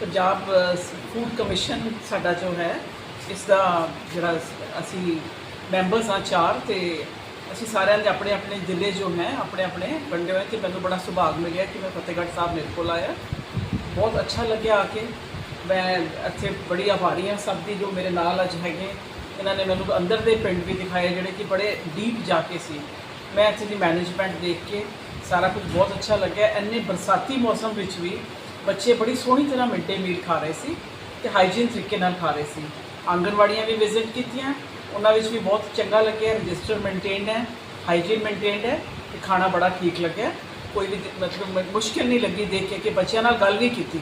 Punjab food commission ਸਾਡਾ ਜੋ ਹੈ ਇਸ ਦਾ ਜਿਹੜਾ ਅਸੀਂ ਮੈਂਬਰਸ ਆ ਚਾਰ ਤੇ ਅਸੀਂ ਸਾਰਿਆਂ ਦੇ ਆਪਣੇ ਆਪਣੇ ਜ਼ਿਲ੍ਹੇ ਜੋ ਹੈ, ਆਪਣੇ ਆਪਣੇ ਵੰਡੇ ਹੋਏ ਤੇ ਮੈਨੂੰ ਬੜਾ ਸੁਭਾਗ ਮਿਲਿਆ ਕਿ ਮੈਂ ਫਤਿਹਗੜ੍ਹ ਸਾਹਿਬ ਮੇਰੇ ਕੋਲ ਆਇਆ। ਬਹੁਤ ਅੱਛਾ ਲੱਗਿਆ ਆ ਕੇ। ਮੈਂ ਇੱਥੇ ਬੜੀ ਆਭਾਰੀ ਹਾਂ ਸਭ ਦੀ ਜੋ ਮੇਰੇ ਨਾਲ ਅੱਜ ਹੈਗੇ। ਇਹਨਾਂ ਨੇ ਮੈਨੂੰ ਅੰਦਰ ਦੇ ਪਿੰਡ ਵੀ ਦਿਖਾਏ ਜਿਹੜੇ ਕਿ ਬੜੇ ਡੀਪ ਜਾ ਕੇ ਸੀ। ਮੈਂ ਇੱਥੇ ਦੀ ਮੈਨੇਜਮੈਂਟ ਦੇਖ ਕੇ ਸਾਰਾ ਕੁਝ ਬਹੁਤ ਅੱਛਾ ਲੱਗਿਆ। ਇੰਨੇ ਬਰਸਾਤੀ ਮੌਸਮ ਵਿੱਚ ਵੀ ਬੱਚੇ ਬੜੀ ਸੋਹਣੀ ਤਰ੍ਹਾਂ ਮਿਡ ਡੇ ਮੀਲ ਖਾ ਰਹੇ ਸੀ ਤੇ ਹਾਈਜੀਨ ਤਰੀਕੇ ਨਾਲ ਖਾ ਰਹੇ ਸੀ। ਆਂਗਣਵਾੜੀਆਂ ਵੀ ਵਿਜ਼ਿਟ ਕੀਤੀਆਂ, ਉਹਨਾਂ ਵਿੱਚ ਵੀ ਬਹੁਤ ਚੰਗਾ ਲੱਗਿਆ ਰਜਿਸਟਰ ਮੇਨਟੇਨਡ ਹੈ ਹਾਈਜੀਨ ਮੇਨਟੇਨਡ ਹੈ ਤੇ ਖਾਣਾ ਬੜਾ ਠੀਕ ਲੱਗਿਆ। ਕੋਈ ਵੀ ਮਤਲਬ ਮੁਸ਼ਕਿਲ ਨਹੀਂ ਲੱਗੀ ਦੇਖ ਕੇ ਕਿ ਬੱਚਿਆਂ ਨਾਲ ਗੱਲ ਵੀ ਕੀਤੀ।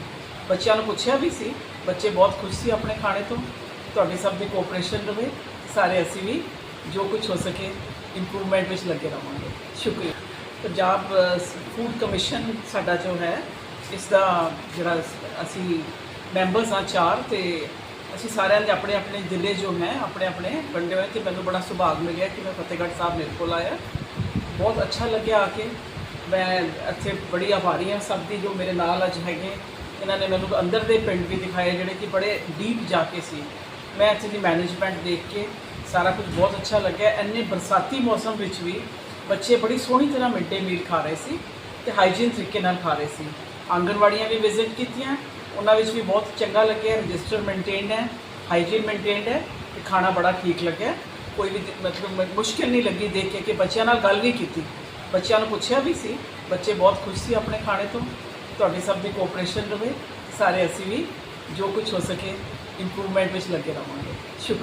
ਬੱਚਿਆਂ ਨੂੰ ਪੁੱਛਿਆ ਵੀ ਸੀ, ਬੱਚੇ ਬਹੁਤ ਖੁਸ਼ ਸੀ ਆਪਣੇ ਖਾਣੇ ਤੋਂ। ਤੁਹਾਡੇ ਸਭ ਦੀ ਕੋਆਪਰੇਸ਼ਨ ਰਵੇ, ਸਾਰੇ ਅਸੀਂ ਵੀ ਜੋ ਕੁਝ ਹੋ ਸਕੇ ਇੰਪਰੂਵਮੈਂਟ ਵਿੱਚ ਲੱਗੇ ਰਹਾਂਗੇ। ਸ਼ੁਕਰੀਆ। ਪੰਜਾਬ ਫੂਡ ਕਮਿਸ਼ਨ ਸਾਡਾ ਜੋ ਹੈ ਇਸ ਦਾ ਜਿਹੜਾ ਅਸੀਂ ਮੈਂਬਰਸ ਆ ਚਾਰ ਤੇ ਅਸੀਂ ਸਾਰਿਆਂ ਦੇ ਆਪਣੇ ਆਪਣੇ ਜ਼ਿਲ੍ਹੇ ਜੋ ਹੈ ਆਪਣੇ ਆਪਣੇ ਵੰਡੇ ਹੋਏ ਤੇ ਮੈਨੂੰ ਬੜਾ ਸੁਭਾਗ ਮਿਲਿਆ ਕਿ ਮੈਂ ਫਤਿਹਗੜ੍ਹ ਸਾਹਿਬ ਮੇਰੇ ਕੋਲ ਆਇਆ। ਬਹੁਤ ਅੱਛਾ ਲੱਗਿਆ ਆ ਕੇ। ਮੈਂ ਇੱਥੇ ਬੜੀ ਆਭਾਰੀ ਹਾਂ ਸਭ ਦੀ ਜੋ ਮੇਰੇ ਨਾਲ ਅੱਜ ਹੈਗੇ। ਇਹਨਾਂ ਨੇ ਮੈਨੂੰ ਅੰਦਰ ਦੇ ਪਿੰਡ ਵੀ ਦਿਖਾਏ ਜਿਹੜੇ ਕਿ ਬੜੇ ਡੀਪ ਜਾ ਕੇ ਸੀ। ਮੈਂ ਇੱਥੇ ਦੀ ਮੈਨੇਜਮੈਂਟ ਦੇਖ ਕੇ ਸਾਰਾ ਕੁਝ ਬਹੁਤ ਅੱਛਾ ਲੱਗਿਆ। ਇੰਨੇ ਬਰਸਾਤੀ ਮੌਸਮ ਵਿੱਚ ਵੀ ਬੱਚੇ ਬੜੀ ਸੋਹਣੀ ਤਰ੍ਹਾਂ ਮਿਡ ਡੇ ਮੀਲ ਖਾ ਰਹੇ ਸੀ ਤੇ ਹਾਈਜੀਨ ਤਰੀਕੇ ਨਾਲ ਖਾ ਰਹੇ ਸੀ। ਆਂਗਣਵਾੜੀਆਂ ਵੀ ਵਿਜ਼ਿਟ ਕੀਤੀਆਂ। ਉਹਨਾਂ ਵਿੱਚ ਵੀ ਬਹੁਤ ਚੰਗਾ ਲੱਗਿਆ ਰਜਿਸਟਰ ਮੇਨਟੇਨਡ ਹੈ ਹਾਈਜੀਨ ਮੇਨਟੇਨਡ ਹੈ ਤੇ ਖਾਣਾ ਬੜਾ ਠੀਕ ਲੱਗਿਆ। ਕੋਈ ਵੀ ਮਤਲਬ ਮੁਸ਼ਕਿਲ ਨਹੀਂ ਲੱਗੀ ਦੇਖ ਕੇ ਕਿ ਬੱਚਿਆਂ ਨਾਲ ਗੱਲ ਵੀ ਕੀਤੀ। ਬੱਚਿਆਂ ਨੂੰ ਪੁੱਛਿਆ ਵੀ ਸੀ, ਬੱਚੇ ਬਹੁਤ ਖੁਸ਼ ਸੀ ਆਪਣੇ ਖਾਣੇ ਤੋਂ। ਤੁਹਾਡੇ ਸਭ ਦੀ ਕੋਆਪਰੇਸ਼ਨ ਰਹੇ ਸਾਰੇ ਅਸੀਂ ਵੀ ਜੋ ਕੁਝ ਹੋ ਸਕੇ ਇੰਪਰੂਵਮੈਂਟ ਵਿੱਚ ਲੱਗੇ ਰਹਾਂਗੇ। ਸ਼ੁਕਰੀਆ।